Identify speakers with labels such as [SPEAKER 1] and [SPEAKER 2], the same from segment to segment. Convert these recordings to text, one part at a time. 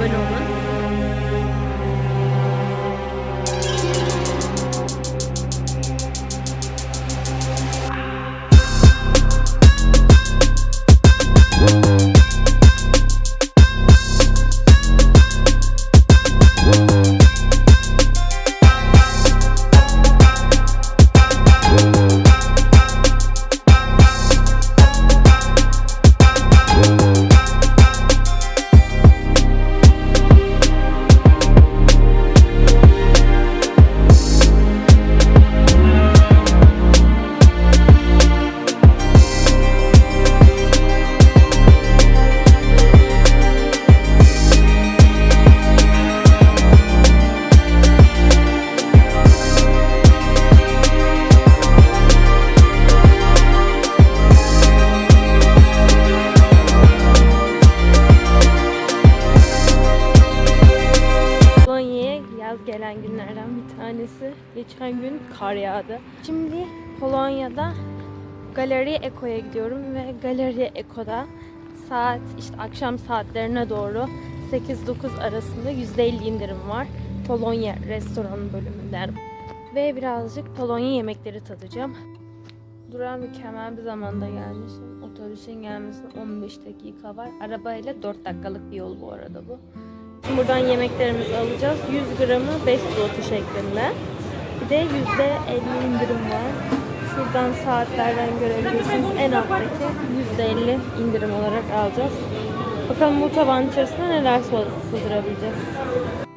[SPEAKER 1] abone olun. Polonya'ya yaz gelen günlerden bir tanesi. Geçen gün kar yağdı. Şimdi Polonya'da Galeri Eko'ya gidiyorum ve Galeri Eko'da saat işte akşam saatlerine doğru 8-9 arasında %50 indirim var. Polonya restoranı bölümünden. Ve birazcık Polonya yemekleri tadacağım. Durağa mükemmel bir zamanda gelmişim. Otobüsün gelmesine 15 dakika var. Arabayla 4 dakikalık bir yol bu arada bu. Buradan yemeklerimizi alacağız. 100 gramı 5 zloty şeklinde. Bir de %50 indirim var. Şuradan saatlerden görebilirsiniz. En alttaki %50 indirim olarak alacağız. Bakalım bu tabanın içerisine neler sığdırabileceğiz.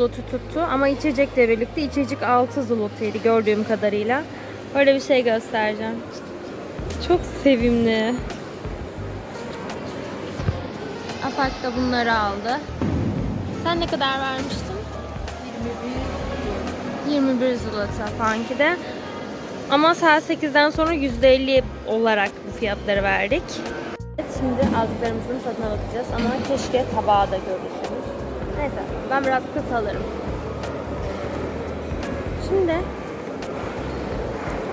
[SPEAKER 1] 14 zloty tuttu ama içecekle birlikte içecek 6 zlotyydi gördüğüm kadarıyla. Böyle bir şey göstereceğim. Çok sevimli. Afak da bunları aldı. Sen ne kadar vermiştin? 21 zloty Afank'i de. Ama saat 8'den sonra %50 olarak bu fiyatları verdik. Şimdi aldıklarımızın tadına bakacağız ama keşke tabağı da görürsünüz. Neyse ben biraz kısalırım. Şimdi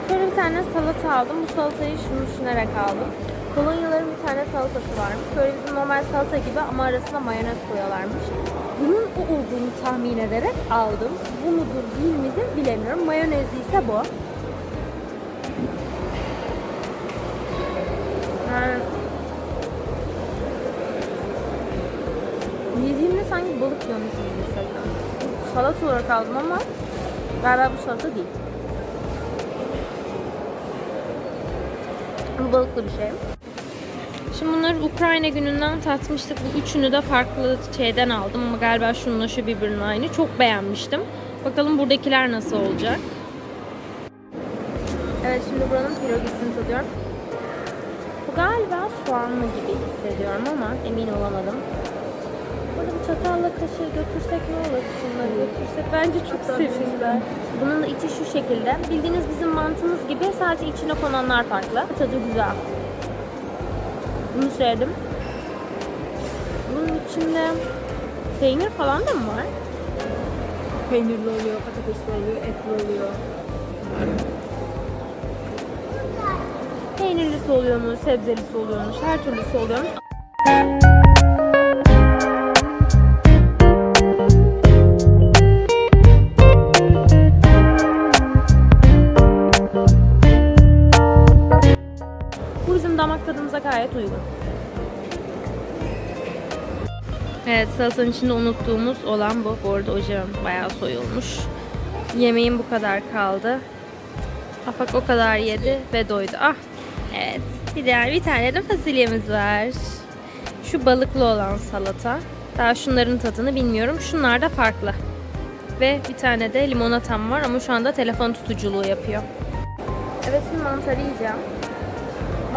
[SPEAKER 1] şöyle bir tane salata aldım. Bu salatayı şunu düşünerek aldım. Kolonyaların bir tane salatası varmış. Böyle bizim normal salata gibi ama arasına mayonez koyuyorlarmış. Bunun o olduğunu tahmin ederek aldım. Bu mudur değil midir bilemiyorum. Mayonezli ise bu. Yani Yediğimde sanki balık yiyormuşum gibi hissediyorum. Salat olarak aldım ama galiba bu salata değil. Bu balıklı bir şey. Şimdi bunları Ukrayna gününden tatmıştık. Bu üçünü de farklı şeyden aldım ama galiba şununla şu birbirinin aynı. Çok beğenmiştim. Bakalım buradakiler nasıl olacak. Evet şimdi buranın pirogisini tadıyorum. Bu galiba soğanlı gibi hissediyorum ama emin olamadım. Bir çatalla kaşığı götürsek ne olur bunları götürsek? Bence çok sevimliler. Bunun içi şu şekilde. Bildiğiniz bizim mantımız gibi sadece içine konanlar farklı. Tadı güzel. Bunu sevdim. Bunun içinde peynir falan da mı var?
[SPEAKER 2] Peynirli oluyor, patatesli oluyor, etli oluyor.
[SPEAKER 1] Peynirlisi oluyormuş, sebzelisi oluyormuş, her türlüsü oluyormuş. Bu bizim damak tadımıza gayet uygun. Evet salatanın içinde unuttuğumuz olan bu. Bu arada ocağım bayağı soyulmuş. Yemeğim bu kadar kaldı. Afak o kadar yedi ve doydu. Ah evet bir, diğer, bir tane de fasulyemiz var. Şu balıklı olan salata. Daha şunların tadını bilmiyorum. Şunlar da farklı. Ve bir tane de limonatam var ama şu anda telefon tutuculuğu yapıyor. Evet şimdi mantarı yiyeceğim.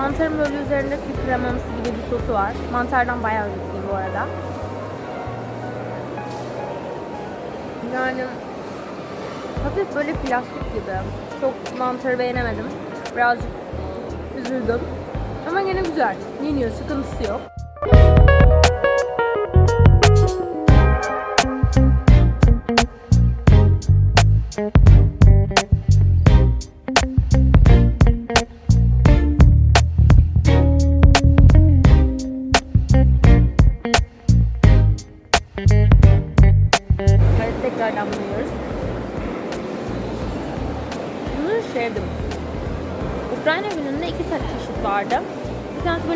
[SPEAKER 1] Mantarın böyle üzerinde bir kremamsı gibi bir sosu var. Mantardan bayağı ümitliyim bu arada. Yani hafif böyle plastik gibi. Çok mantarı beğenemedim. Birazcık üzüldüm. Ama yine güzel. Yeniyor, sıkıntısı yok.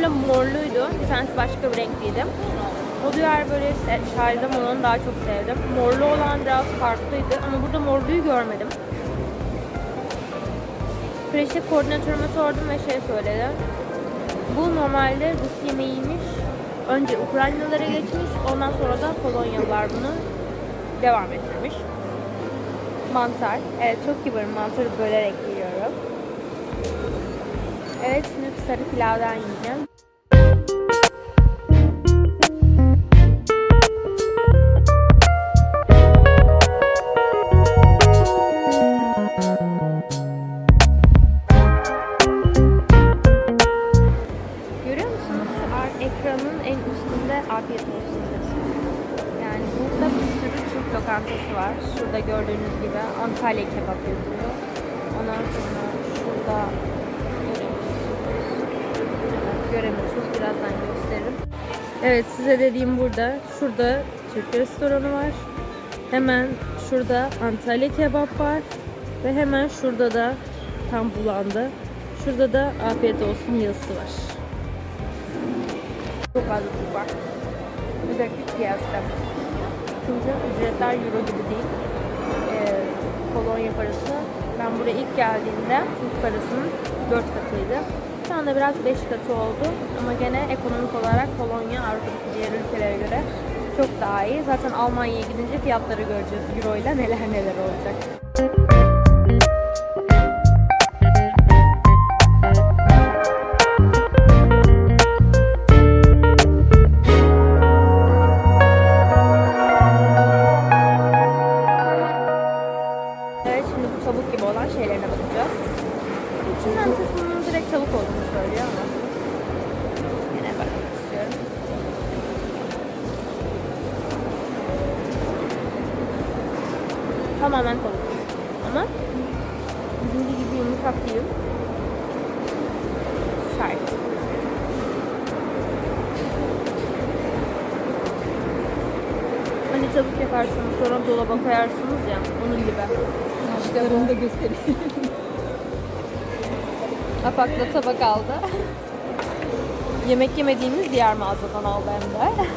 [SPEAKER 1] Böyle morluydu, bir tanesi başka bir renkliydi. O diğer böyle şalgam olanı daha çok sevdim. Morlu olan biraz farklıydı ama burada morluyu görmedim. Kreşte koordinatörüme sordum ve şey söyledi. Bu normalde Rus yemeğiymiş. Önce Ukraynalılara geçmiş, ondan sonra da Polonyalılar bunu devam ettirmiş. Mantar. Evet çok kibarım. Mantarı bölerek yiyorum. Evet şimdi sarı pilavdan yiyeceğim. Görüyor musunuz? Ekranın en üstünde afiyet olsun. Yani burada bir sürü Türk lokantası var. Şurada gördüğünüz gibi Antalya kebap yazıyor. Ondan sonra şurada göremiyorsunuz. Birazdan gösteririm. Evet size dediğim burada. Şurada Türk restoranı var. Hemen şurada Antalya kebap var. Ve hemen şurada da tam bulandı. Şurada da afiyet olsun yazısı var. Çok fazla Türk var. Özellikle kıyasla. Çünkü ücretler euro gibi değil. Ee, Polonya parası. Ben buraya ilk geldiğimde Türk parasının 4 katıydı. Şu anda biraz 5 katı oldu. Ama gene ekonomik olarak Polonya Avrupa'daki diğer ülkelere göre çok daha iyi. Zaten Almanya'ya gidince fiyatları göreceğiz. Euro ile neler neler olacak. Değil. Sert. Hani tavuk yaparsınız sonra dolaba koyarsınız ya onun gibi.
[SPEAKER 2] İşte bunu da göstereyim.
[SPEAKER 1] Apakla tabak aldı. Yemek yemediğimiz diğer mağazadan aldı hem de.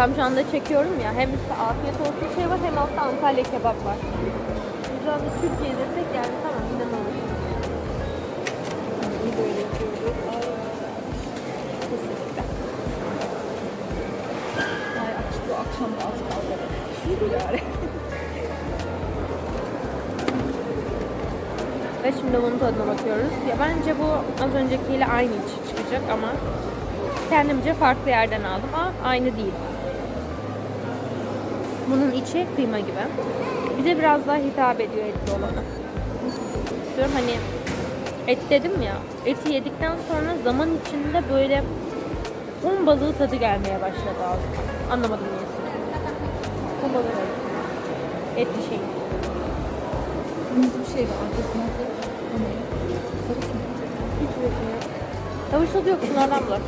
[SPEAKER 1] Tam şu anda çekiyorum ya. Hem üstte afiyet olsun şey var hem altta Antalya kebap var. Şu anda Türkiye desek yani tamam inanılır.
[SPEAKER 2] İyi böyle.
[SPEAKER 1] Kesinlikle.
[SPEAKER 2] Ay aç bu akşam da az kaldı. Yani.
[SPEAKER 1] Ve şimdi bunun tadına bakıyoruz. Ya bence bu az öncekiyle aynı içi çıkacak ama kendimce farklı yerden aldım. Ama aynı değil. Bunun içi kıyma gibi. Bize biraz daha hitap ediyor etli olanı. Diyorum hani et dedim ya. Eti yedikten sonra zaman içinde böyle ton balığı tadı gelmeye başladı ağzıma. Anlamadım niyesini. Ton balığı etli şey.
[SPEAKER 2] Kırmızı bir şey var mu?
[SPEAKER 1] Hiç bilmiyorum. Tavuk tadı yok şunlardan bak.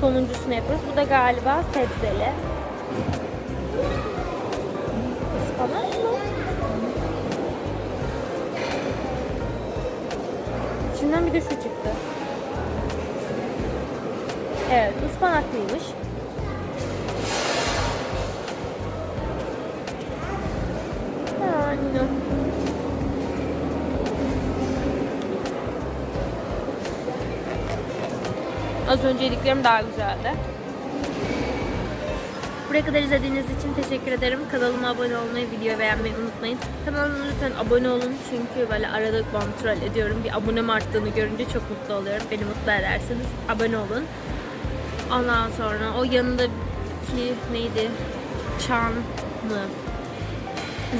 [SPEAKER 1] Sonuncusunu yapıyoruz. Bu da galiba sebzeli. İçinden bir de şu çıktı. Evet, ıspanaklıymış. Yani. Az önce yediklerim daha güzeldi. Buraya kadar izlediğiniz için teşekkür ederim. Kanalıma abone olmayı, video beğenmeyi unutmayın. Kanalıma lütfen abone olun çünkü böyle arada kontrol ediyorum. Bir abonem arttığını görünce çok mutlu oluyorum. Beni mutlu ederseniz abone olun. Ondan sonra o yanındaki neydi? Çan mı?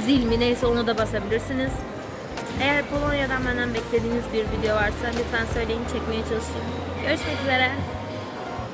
[SPEAKER 1] Zil mi neyse onu da basabilirsiniz. Eğer Polonya'dan benden beklediğiniz bir video varsa lütfen söyleyin çekmeye çalışayım. Görüşmek üzere.